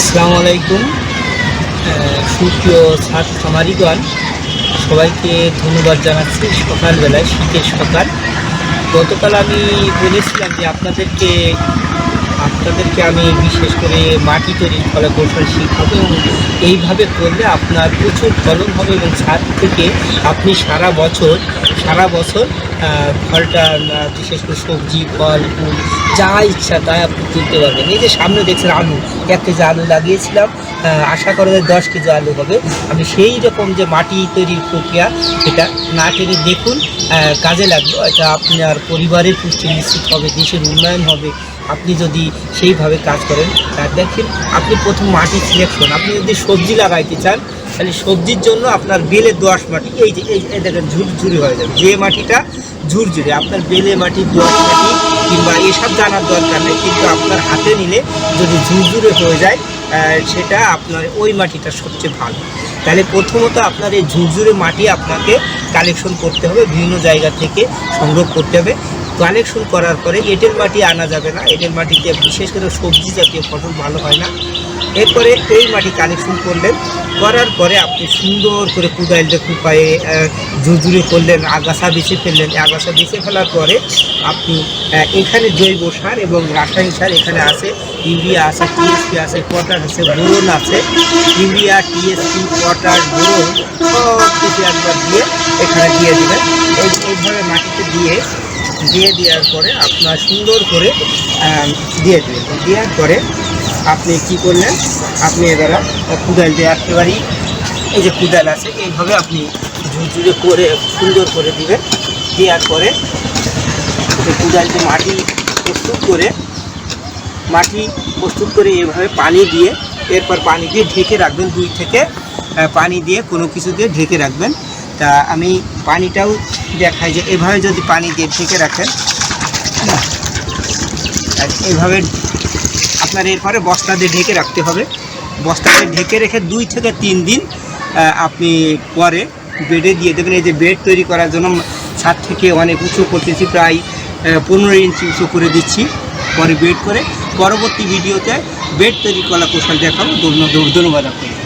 আসসালামু আলাইকুম। সুপ্রিয় ছাদ খামারিগণ সবাইকে ধন্যবাদ জানাচ্ছি সকালবেলায়, শীতের সকাল। গতকাল আমি বলেছিলাম যে আপনাদেরকে আপনাদেরকে আমি বিশেষ করে মাটি তৈরির ফলে কৌশল শিখাবো এবং এইভাবে করলে আপনার প্রচুর ফলন হবে এবং ছাদ থেকে আপনি সারা বছর সারা বছর ফলটা বিশেষ করে সবজি, ফল, ফুল, যা ইচ্ছা তাই আপনি তুলতে পারবেন। এই যে সামনে দেখছেন আলু, এক কেজি আলু লাগিয়েছিলাম আশা করা যায় দশ কেজি আলু হবে। আমি সেই রকম যে মাটি তৈরির প্রক্রিয়া সেটা না টেনে দেখুন কাজে লাগবে। এটা আপনার পরিবারের পুষ্টি নিশ্চিত হবে, দেশের উন্নয়ন হবে। আপনি যদি সেইভাবে কাজ করেন আর দেখেন আপনি প্রথম মাটি সিলেকশন আপনি যদি সবজি লাগাইতে চান, তাহলে সবজির জন্য আপনার বেলে দোয়াশ মাটি, এই যে, এই দেখেন ঝুরঝুরি হয়ে যাবে। যে মাটিটা ঝুরঝুরি, আপনার বেলে মাটি দোয়াশ মাটি, কিংবা এসব জানার দরকার নেই, কিন্তু আপনার হাতে নিলে যদি ঝুরঝুরে হয়ে যায় সেটা আপনার ওই মাটিটা সবচেয়ে ভালো। তাহলে প্রথমত আপনার এই ঝুরঝুরে মাটি আপনাকে কালেকশন করতে হবে, বিভিন্ন জায়গা থেকে সংগ্রহ করতে হবে। কালেকশন করার পরে এঁটেল মাটি আনা যাবে না। এঁটেল মাটিতে বিশেষ করে সবজি জাতীয় ফসল ভালো হয় না। এরপরে এই মাটি কালেকশন করলেন। করার পরে আপনি সুন্দর করে কুদাইল দিয়ে কুপায়ে ঝুরঝুরে করলেন, আগাছা বেছে ফেললেন। আগাছা বেছে ফেলার পরে আপনি এখানে জৈব সার এবং রাসায়নিক সার এখানে আছে। ইউরিয়া আছে, টিএসপি আছে, পটাশ আছে, বোরন আছে। ইউরিয়া, টিএসপি, পটাশ, বোরন সব কিছু একবার দিয়ে এখানে দিয়ে দেবেন। এই এইভাবে মাটিতে দিয়ে দিয়ে দেওয়ার পরে আপনার সুন্দর করে দিয়ে দেবেন দেওয়ার পরে আপনি কি করলেন? আপনি এবারে কুদাল দিয়ে একেবারেই এই যে কুদাল আছে, এইভাবে আপনি ঝুরঝুরে করে, সুন্দর করে দিবেন। দেওয়ার পরে এই কুদালতে মাটি প্রস্তুত করে, মাটি প্রস্তুত করে এভাবে পানি দিয়ে, এরপর পানি দিয়ে ঢেকে রাখবেন। দুই থেকে পানি দিয়ে কোনো কিছু দিয়ে ঢেকে রাখবেন। তা আমি পানিটাও দেখাই যে এভাবে যদি পানি দিয়ে ঢেকে রাখেন আর এইভাবে আপনার এরপরে বস্তা দিয়ে ঢেকে রাখতে হবে। বস্তা দিয়ে ঢেকে রেখে দুই থেকে তিন দিন আপনি পরে বেডে দিয়ে দেবেন। এই যে বেড তৈরি করার জন্য ছাদ থেকে অনেক উঁচু করতেছি, প্রায় পনেরো ইঞ্চি উঁচু করে দিচ্ছি পরে বেড করে। পরবর্তী ভিডিওতে বেড তৈরি করা কৌশল দেখাবো। ধন্য- ধন্যবাদ আপনাকে।